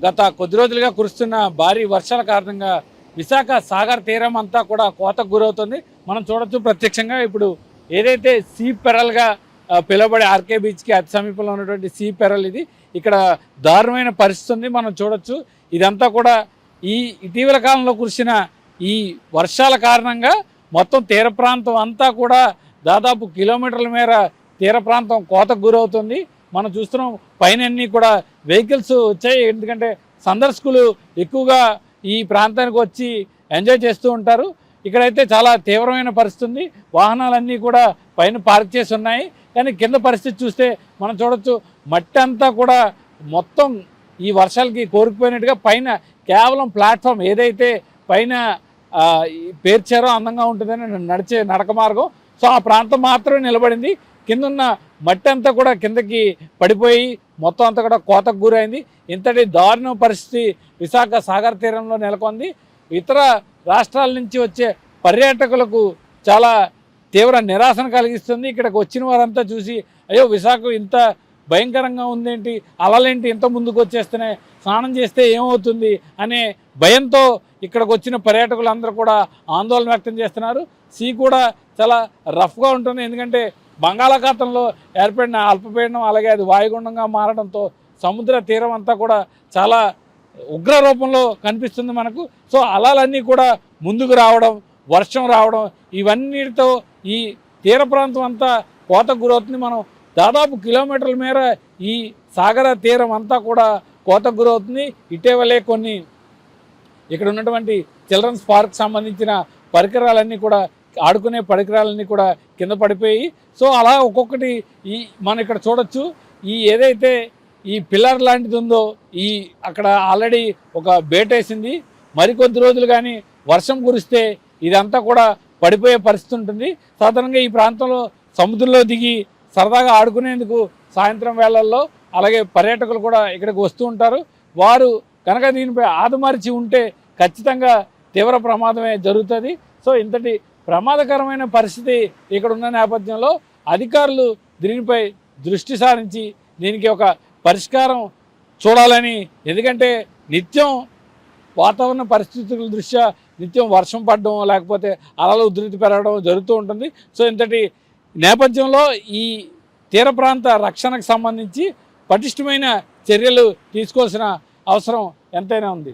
గత కొద్ది రోజులుగా కురుస్తున్న భారీ వర్షాల కారణంగా విశాఖ సాగర్ తీరం అంతా కూడా కోతకు గురవుతుంది. మనం చూడొచ్చు ప్రత్యక్షంగా ఇప్పుడు ఏదైతే సీ పెరల్గా ఆ, పిలువబడే ఆర్కే బీచ్కి అతి సమీపంలో ఉన్నటువంటి సీ పెరల్ ఇది ఇక్కడ దారుణమైన పరిస్థితి ఉంది. మనం చూడొచ్చు ఇదంతా కూడా ఈ ఇటీవల కాలంలో కురిసిన ఈ వర్షాల కారణంగా మొత్తం తీర ప్రాంతం అంతా కూడా దాదాపు కిలోమీటర్ల మేర తీర ప్రాంతం కోతకు గురవుతుంది. మనం చూస్తున్నాం పైన కూడా వెహికల్స్ వచ్చాయి. ఎందుకంటే సందర్శకులు ఎక్కువగా ఈ ప్రాంతానికి వచ్చి ఎంజాయ్ చేస్తూ ఉంటారు. ఇక్కడైతే చాలా తీవ్రమైన పరిస్థితి ఉంది వాహనాలన్నీ కూడా పైన పార్క్ చేసి ఉన్నాయి. కానీ కింద పరిస్థితి చూస్తే మనం చూడొచ్చు మట్టి అంతా కూడా మొత్తం ఈ వర్షాలకి కోరుకుపోయినట్టుగా పైన కేవలం ప్లాట్ఫామ్ ఏదైతే పైన పేర్చారో అందంగా ఉంటుందని నడిచే నడక మార్గం. సో ఆ ప్రాంతం మాత్రమే నిలబడింది. కిందున్న మట్టి అంతా కూడా కిందకి పడిపోయి మొత్తం అంతా కూడా కోతకు గురైంది. ఇంతటి దారుణ పరిస్థితి విశాఖ సాగర్ తీరంలో నెలకొంది. ఇతర రాష్ట్రాల నుంచి వచ్చే పర్యాటకులకు చాలా తీవ్ర నిరాశను కలిగిస్తుంది. ఇక్కడికి వచ్చిన వారంతా చూసి అయ్యో విశాఖ ఇంత భయంకరంగా ఉందేంటి? అలలేంటి? ఇంత ముందుకు వచ్చేస్తున్నాయి స్నానం చేస్తే ఏమవుతుంది? అనే భయంతో ఇక్కడికి వచ్చిన పర్యాటకులందరూ కూడా ఆందోళన వ్యక్తం చేస్తున్నారు. సీ కూడా చాలా రఫ్గా ఉంటుంది. ఎందుకంటే బంగాళాఖాతంలో ఏర్పడిన అల్పపీడనం అలాగే అది వాయుగుండంగా మారడంతో సముద్ర తీరం అంతా కూడా చాలా ఉగ్ర రూపంలో కనిపిస్తుంది మనకు. సో అలలన్నీ కూడా ముందుకు రావడం వర్షం రావడం ఇవన్నిటితో ఈ తీర ప్రాంతం అంతా కోతకు గురవుతుంది. మనం దాదాపు కిలోమీటర్ల మేర ఈ సాగర తీరం అంతా కూడా కోతకు గురవుతుంది. ఇటీవలే కొన్ని ఇక్కడ ఉన్నటువంటి చిల్డ్రన్స్ పార్క్ సంబంధించిన పరికరాలన్నీ కూడా ఆడుకునే పరికరాలన్నీ కూడా కింద పడిపోయి సో అలా ఒక్కొక్కటి ఈ మనం ఇక్కడ చూడొచ్చు. ఈ ఏదైతే ఈ పిల్లర్ లాంటిది ఉందో ఈ అక్కడ ఆల్రెడీ ఒక బేటేసింది మరికొద్ది రోజులు కానీ వర్షం కురిస్తే ఇదంతా కూడా పడిపోయే పరిస్థితి ఉంటుంది. సాధారణంగా ఈ ప్రాంతంలో సముద్రంలో దిగి సరదాగా ఆడుకునేందుకు సాయంత్రం వేళల్లో అలాగే పర్యాటకులు కూడా ఇక్కడికి వస్తూ ఉంటారు. వారు కనుక దీనిపై ఆదమరిచి ఉంటే ఖచ్చితంగా తీవ్ర ప్రమాదమే జరుగుతుంది. సో ఇంతటి ప్రమాదకరమైన పరిస్థితి ఇక్కడ ఉన్న నేపథ్యంలో అధికారులు దీనిపై దృష్టి సారించి దీనికి ఒక పరిష్కారం చూడాలని ఎందుకంటే నిత్యం వాతావరణ పరిస్థితుల దృష్ట్యా నిత్యం వర్షం పడడం లేకపోతే అలలు ఉధృతి పెరగడం జరుగుతూ ఉంటుంది. సో ఇంతటి నేపథ్యంలో ఈ తీర ప్రాంత రక్షణకు సంబంధించి పటిష్టమైన చర్యలు తీసుకోవాల్సిన అవసరం ఎంతైనా ఉంది.